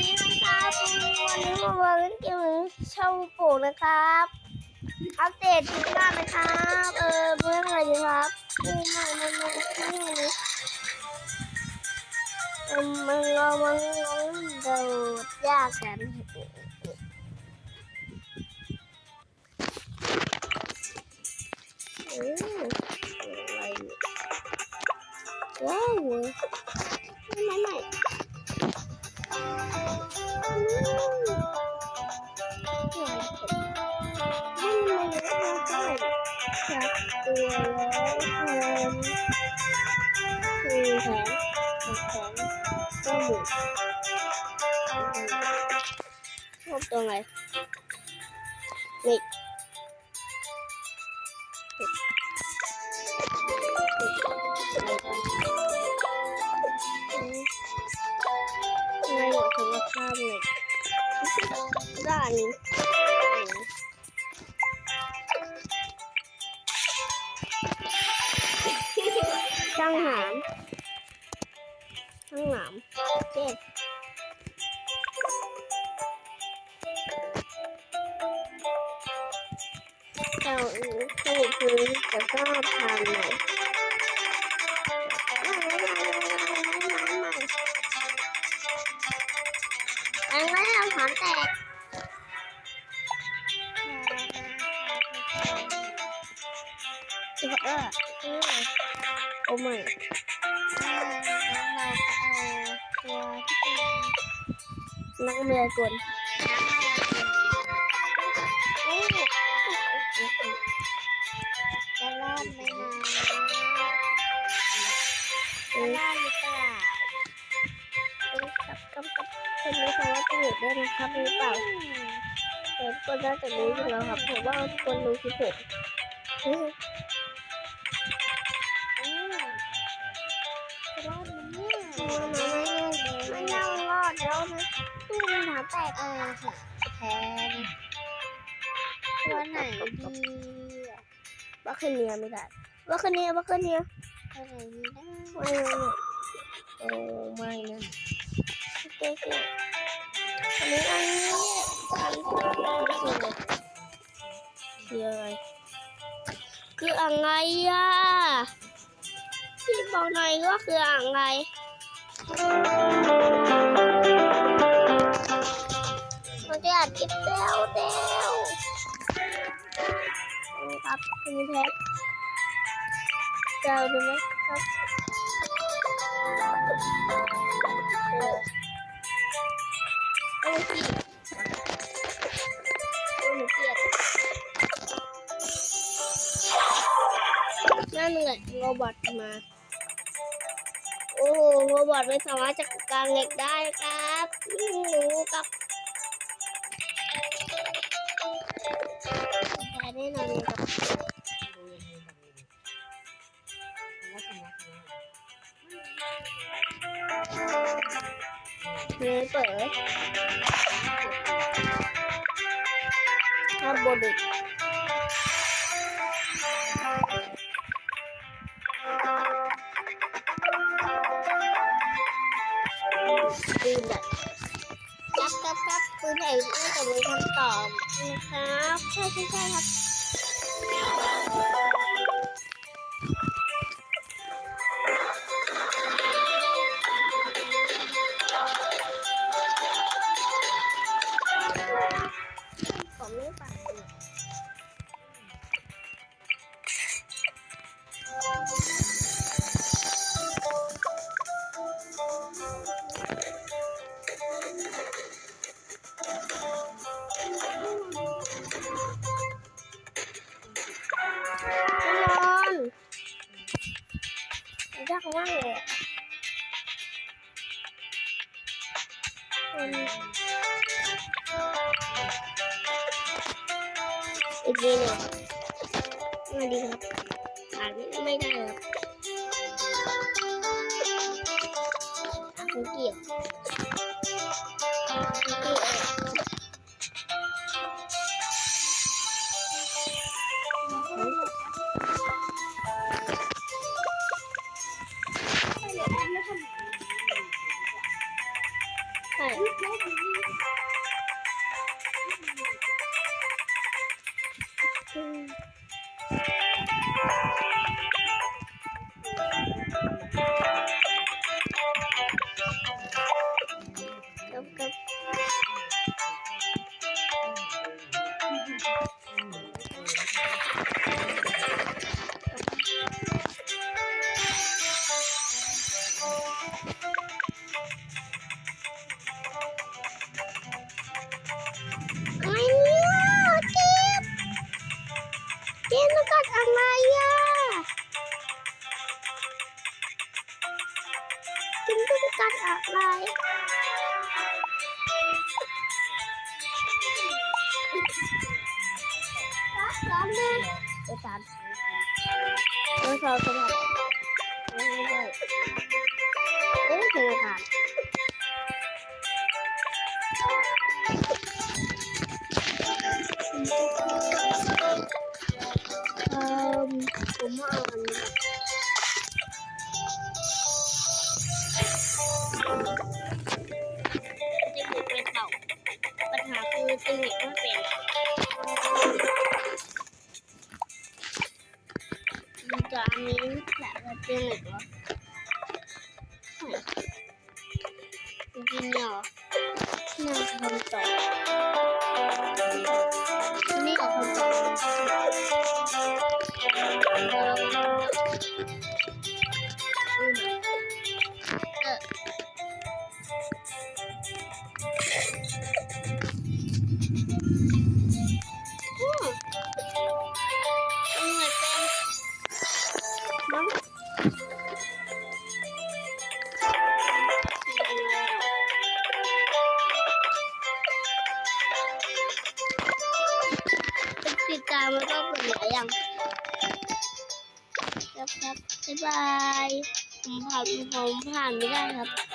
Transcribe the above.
ดีนะครับวันนี้มาเล่นเกมเช่าโป่งนะครับ อัปเดตทีหน้านะครับ เออเมื่อไหร่ดีครับอืมมันมันมันมันมันเรามันมันโดดยากกันอืมอะไรเนี่ยว้าว ตัวไหนนี่ไม่อยากคุณภาพเลยด้านนี้ช่างหามช่างหามเจ็ด เจ้าอูคือคือจะชอบทำไหนแอันไม่ทำหอนแตกเออเออเออโอ้ไม่นักเมียกล ครับหรือเปล่าแต่กคนน่าจะรู้อยู่แล้วครับผมว่าทุกคนรู้ที่ผมเฮ้อืมจะรอดไมเนี่ยไม่น่ารอดแล้วนะตู้มันหาแตกเออค่ะแพ้นตัวไหนดีว่าคืนนี้ไม่ได้ว่าคืนนี้ว่าคืนนี้ตัวไหนดีนะไม่นะโอ้ไม่นะโอเค อันนี้อันนี้อันนี้คืออะไรคืออะไรอะพี่บอกหน่อยว่าคืออะไรมันจะอัดคลิปเร็วเร็วครับคุณแท็กเจ้าดูไหมครับ บอทมา โอ้โหโรบอทไม่สามารถจัดการเหล็กได้ครับหนูกับแพ้แน่นอนเลยครับเนื้อเปิดถ้าบดิ ครับ ใช่ใช่ใช่ครับผมไม่ฝันเยากมากเลยอะ ใจ็บมันกัดอะไรร้อนเลยไปตามเออสอบสมัครไม่ได้เแหละเรามแล้วก็กดไลค์ยังครับครับบ๊ายบายผมผ่านผมผ่านไม่ได้ครับ